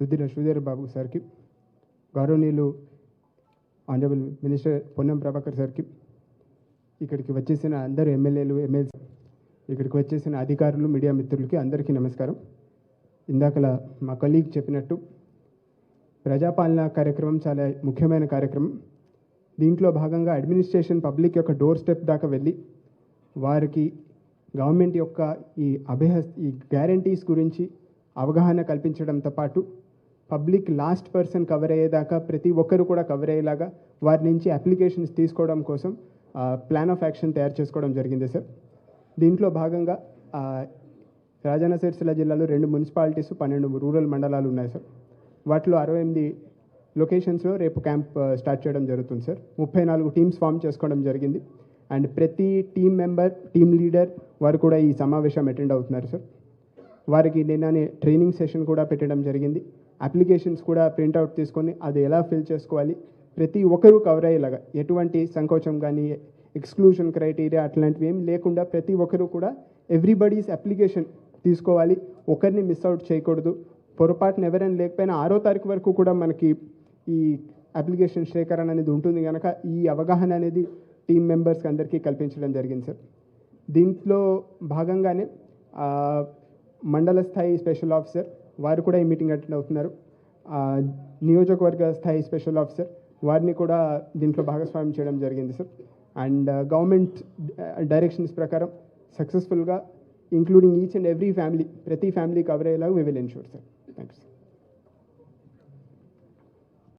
రుద్దిన శ్రీధర్ బాబు సార్కి గౌరవనీయులు honourable minister Ponnam Prabhakar సార్కి ఇక్కడికి వచ్చేసిన అందరు ఎమ్మెల్యేలు ఎమ్మెల్సీ ఇక్కడికి వచ్చేసిన అధికారులు మీడియా మిత్రులకి అందరికీ నమస్కారం. ఇందాకలా మా కలీగ్ చెప్పినట్టు ప్రజాపాలన కార్యక్రమం చాలా ముఖ్యమైన కార్యక్రమం. దీంట్లో భాగంగా అడ్మినిస్ట్రేషన్ పబ్లిక్ యొక్క డోర్ స్టెప్ దాకా వెళ్ళి వారికి గవర్నమెంట్ యొక్క ఈ అభయ ఈ గ్యారంటీస్ గురించి అవగాహన కల్పించడంతో పాటు పబ్లిక్ లాస్ట్ పర్సన్ కవర్ అయ్యేదాకా ప్రతి ఒక్కరు కూడా కవర్ అయ్యేలాగా వారి నుంచి అప్లికేషన్స్ తీసుకోవడం కోసం ప్లాన్ ఆఫ్ యాక్షన్ తయారు చేసుకోవడం జరిగింది సార్. దీంట్లో భాగంగా ఆ, రాజన్న సిరిసిల్ల జిల్లాలో రెండు మున్సిపాలిటీస్ పన్నెండు రూరల్ మండలాలు ఉన్నాయి సార్. వాటిలో అరవై ఎనిమిది లొకేషన్స్లో రేపు క్యాంప్ స్టార్ట్ చేయడం జరుగుతుంది సార్. ముప్పై నాలుగు టీమ్స్ ఫామ్ చేసుకోవడం జరిగింది. అండ్ ప్రతి టీం మెంబర్ టీం లీడర్ వారు కూడా ఈ సమావేశం అటెండ్ అవుతున్నారు సార్. వారికి నిన్ననే ట్రైనింగ్ సెషన్ కూడా పెట్టడం జరిగింది. అప్లికేషన్స్ కూడా ప్రింట్అవుట్ తీసుకొని అది ఎలా ఫిల్ చేసుకోవాలి? ప్రతి ఒక్కరూ కవర్ అయ్యేలాగా ఎటువంటి సంకోచం కానీ ఎక్స్క్లూషన్ క్రైటీరియా అట్లాంటివి ఏం లేకుండా ప్రతి ఒక్కరూ కూడా ఎవ్రీబడీస్ అప్లికేషన్ తీసుకోవాలి. ఒకరిని మిస్ అవుట్ చేయకూడదు. పొరపాటున ఎవరైనా లేకపోయినా ఆరో తారీఖు వరకు కూడా మనకి ఈ అప్లికేషన్ సేకరణ అనేది ఉంటుంది కనుక ఈ అవగాహన అనేది టీం మెంబర్స్కి అందరికీ కల్పించడం జరిగింది సార్. దీంట్లో భాగంగానే మండల స్థాయి స్పెషల్ ఆఫీసర్ వారు కూడా ఈ మీటింగ్ అటెండ్ అవుతున్నారు. నియోజకవర్గ స్థాయి స్పెషల్ ఆఫీసర్ వారిని కూడా దీంట్లో భాగస్వామ్యం చేయడం జరిగింది సార్. అండ్ గవర్నమెంట్ డైరెక్షన్స్ ప్రకారం సక్సెస్ఫుల్గా including each and every family ప్రతి ఫ్యామిలీ కవర్ అయ్యేలాగా we will ensure sir. Thanks